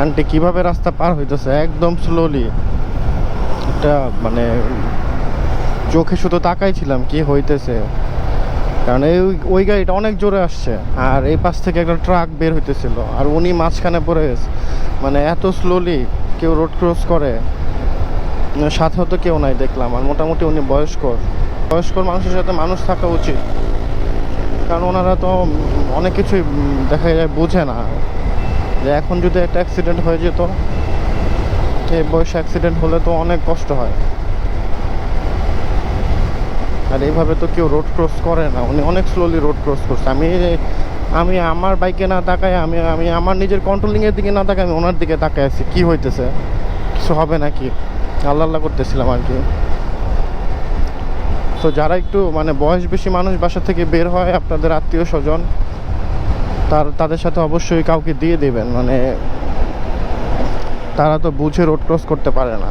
Aunty, কীভাবে রাস্তা পার হইতেছে? একদম স্লোলি এটা মানে চোখে শুধু তাকাই ছিলাম কি হইতেছে? কারণ এই ওই গাড়িটা অনেক জোরে আসছে, আর এই পাশ থেকে একটা ট্রাক বের হইতেছিল, আর উনি মাঝখানে পড়ে গেছে। মানে এত স্লোলি কেউ রোড ক্রস করে, সাথে সাথেও তো কেউ নাই দেখলাম, আর মোটামুটি উনি বয়স্ক। বয়স্ক মানুষের সাথে মানুষ থাকা উচিত, কারণ ওনারা তো অনেক কিছুই দেখা যায়, বোঝে না। যে এখন যদি একটা অ্যাক্সিডেন্ট হয়ে যেত, এই বয়সে অ্যাক্সিডেন্ট হলে তো অনেক কষ্ট হয়। আর এইভাবে তো কেউ রোড ক্রস করে না, উনি অনেক স্লোলি রোড ক্রস করছে। আমি আমি আমার বাইকে না তাকাই আমি আমি আমার নিজের কন্ট্রোলিংয়ের দিকে না তাকাই আমি ওনার দিকে তাকাই আছি। কী হইতেছে? কিছু হবে নাকি? আল্লাহ আল্লাহ করতেছিলাম আর কি। তো যারা একটু মানে বয়স বেশি মানুষ বাসা থেকে বের হয়, আপনাদের আত্মীয় স্বজন তার তাদের সাথে অবশ্যই কাউকে দিয়ে দেবেন মানে তারা তো বুঝে রোড ক্রস করতে পারে না।